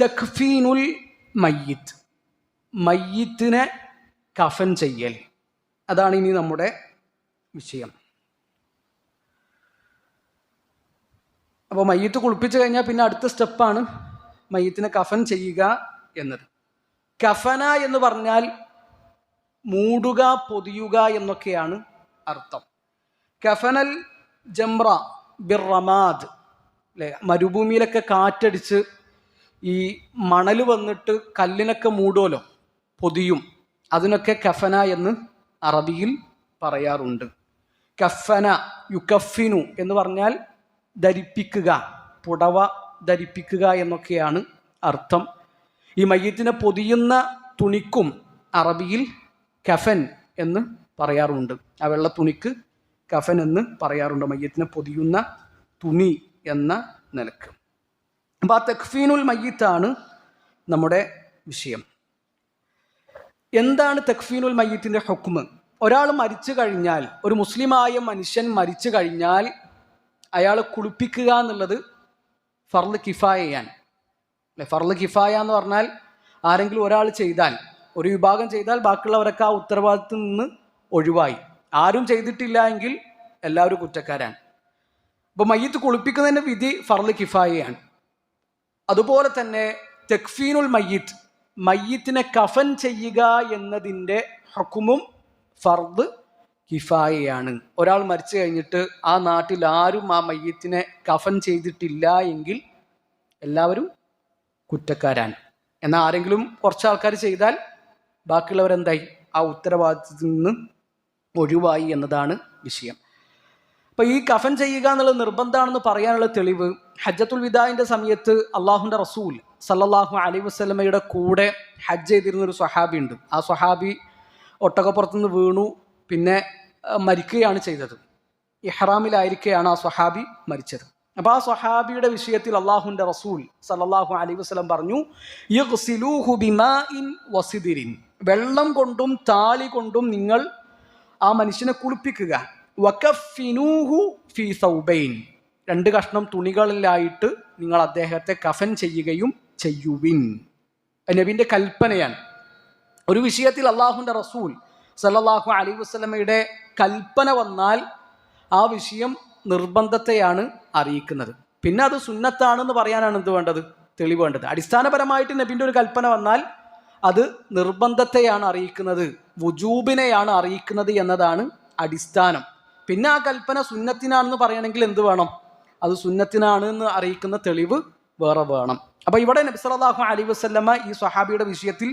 തഖ്ഫീനുൽ മയ്യിത്ത്. മയ്യിത്തിനെ കഫൻ ചെയ്യൽ. അതാണ് ഇനി നമ്മുടെ വിഷയം. അപ്പോൾ മയ്യത്ത് കുളിപ്പിച്ചു കഴിഞ്ഞാൽ പിന്നെ അടുത്ത സ്റ്റെപ്പാണ് മയ്യത്തിനെ കഫൻ ചെയ്യുക എന്നത്. കഫന എന്ന് പറഞ്ഞാൽ മൂടുക പൊതിയുക എന്നൊക്കെയാണ് അർത്ഥം. കഫനൽ ജംറ ബിർ റമാദ് അല്ലേ മരുഭൂമിയിലൊക്കെ കാറ്റടിച്ച് ഈ മണൽ വന്നിട്ട് കല്ലിനൊക്കെ മൂടുമല്ലോ പൊതിയും. അതിനൊക്കെ കഫന എന്ന് അറബിയിൽ പറയാറുണ്ട്. കഫന യുക്കഫിനു എന്ന് പറഞ്ഞാൽ ധരിപ്പിക്കുക പുടവ ധരിപ്പിക്കുക എന്നൊക്കെയാണ് അർത്ഥം. ഈ മയ്യത്തിനെ പൊതിയുന്ന തുണിക്കും അറബിയിൽ കഫൻ എന്ന് പറയാറുണ്ട്. ആ വെള്ള തുണിക്ക് കഫൻ എന്ന് പറയാറുണ്ട്. മയ്യത്തിനെ പൊതിയുന്ന തുണി എന്ന നിലയ്ക്ക്. അപ്പോൾ ആ തെഖ്ഫീനുൽ മയ്യത്താണ് നമ്മുടെ വിഷയം. എന്താണ് തെഖ്ഫീനുൽ മയ്യത്തിന്റെ ഹുക്മ്? ഒരാൾ മരിച്ചു കഴിഞ്ഞാൽ ഒരു മുസ്ലിമായ മനുഷ്യൻ മരിച്ചു കഴിഞ്ഞാൽ അയാളെ കുളിപ്പിക്കുക എന്നുള്ളത് ഫർൾ കിഫായയാണ്. അല്ലെ ഫർൾ കിഫായ എന്ന് പറഞ്ഞാൽ ആരെങ്കിലും ഒരാൾ ചെയ്താൽ ഒരു വിഭാഗം ചെയ്താൽ ബാക്കിയുള്ളവരൊക്കെ ആ ഉത്തരവാദിത്തത്തിൽ നിന്ന് ഒഴിവായി. ആരും ചെയ്തിട്ടില്ല എങ്കിൽ എല്ലാവരും കുറ്റക്കാരാണ്. അപ്പോൾ മയ്യത്ത് കുളിപ്പിക്കുന്നതിന്റെ വിധി ഫർൾ കിഫായയാണ്. അതുപോലെ തന്നെ തെക്ഫീനുൽ മയ്യിത്ത് മയ്യത്തിനെ കഫൻ ചെയ്യുക എന്നതിന്റെ ഹക്കുമും ഫർദ് കിഫായയാണ്. ഒരാൾ മരിച്ചു കഴിഞ്ഞിട്ട് ആ നാട്ടിൽ ആരും ആ മയ്യത്തിനെ കഫൻ ചെയ്തിട്ടില്ല എങ്കിൽ എല്ലാവരും കുറ്റക്കാരാണ്. എന്നാൽ ആരെങ്കിലും കുറച്ച് ആൾക്കാർ ചെയ്താൽ ബാക്കിയുള്ളവരെന്തായി? ആ ഉത്തരവാദിത്തത്തിൽ നിന്ന് ഒഴിവായി എന്നതാണ് വിഷയം. അപ്പൊ ഈ കഫൻ ചെയ്യുക എന്നുള്ളത് നിർബന്ധമാണെന്ന് പറയാനുള്ള തെളിവ് ഹജ്ജത്തുൽ വിദായിന്റെ സമയത്ത് അള്ളാഹുന്റെ റസൂൽ സല്ലാഹു അലൈഹി വസ്ലമയുടെ കൂടെ ഹജ്ജ് ചെയ്തിരുന്ന ഒരു സ്വഹാബി ഉണ്ട്. ആ സ്വഹാബി ഒട്ടകപ്പുറത്തുനിന്ന് വീണു പിന്നെ മരിക്കുകയാണ് ചെയ്തത്. ഇഹ്റാമിലായിരിക്കെയാണ് ആ സ്വഹാബി മരിച്ചത്. അപ്പോൾ ആ സ്വഹാബിയുടെ വിഷയത്തിൽ അള്ളാഹുന്റെ റസൂൽ സല്ലാഹു അലൈഹി വസ്ലം പറഞ്ഞു വസിദിരിൻ. വെള്ളം കൊണ്ടും താളി കൊണ്ടും നിങ്ങൾ ആ മനുഷ്യനെ കുളിപ്പിക്കുക. വകഫിനൂഹു ഫി സൗബൈൻ. രണ്ട് കഷ്ണം തുണികളിലായിട്ട് നിങ്ങൾ അദ്ദേഹത്തെ കഫൻ ചെയ്യുകയും ചെയ്യുവിൻ. നബിന്റെ കൽപ്പനയാണ്. ഒരു വിഷയത്തിൽ അള്ളാഹുന്റെ റസൂൽ സല്ലല്ലാഹു അലൈഹി വസല്ലമയുടെ കൽപ്പന വന്നാൽ ആ വിഷയം നിർബന്ധത്തെയാണ് അറിയിക്കുന്നത്. പിന്നെ അത് സുന്നത്താണെന്ന് പറയാനാണ് എന്ത് വേണ്ടത്? തെളിവ് വേണ്ടത്. അടിസ്ഥാനപരമായിട്ട് നബിന്റെ ഒരു കൽപ്പന വന്നാൽ അത് നിർബന്ധത്തെയാണ് അറിയിക്കുന്നത്. വുജൂബിനെയാണ് അറിയിക്കുന്നത് എന്നതാണ് അടിസ്ഥാനം. പിന്നെ ആ കൽപ്പന സുന്നത്തിനാണെന്ന് പറയണമെങ്കിൽ എന്ത് വേണം? അത് സുന്നത്തിനാണ് എന്ന് അറിയിക്കുന്ന തെളിവ് വേറെ വേണം. അപ്പോൾ ഇവിടെ നബി സല്ലല്ലാഹു അലൈഹി വസല്ലമ ഈ സ്വഹാബിയുടെ വിഷയത്തിൽ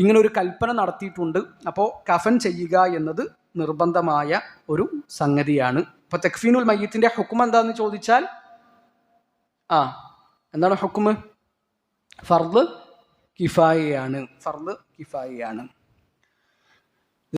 ഇങ്ങനെ ഒരു കൽപ്പന നടത്തിയിട്ടുണ്ട്. അപ്പോൾ കഫൻ ചെയ്യുക എന്നത് നിർബന്ധമായ ഒരു സംഗതിയാണ്. ഇപ്പൊ തെക്ഫീനുൽ മയ്യത്തിന്റെ ഹുക്കും എന്താന്ന് ചോദിച്ചാൽ ആ എന്താണ് ഹുക്കുമ് ഫർദ് കിഫായയാണ്. ഫർദ് കിഫായയാണ്.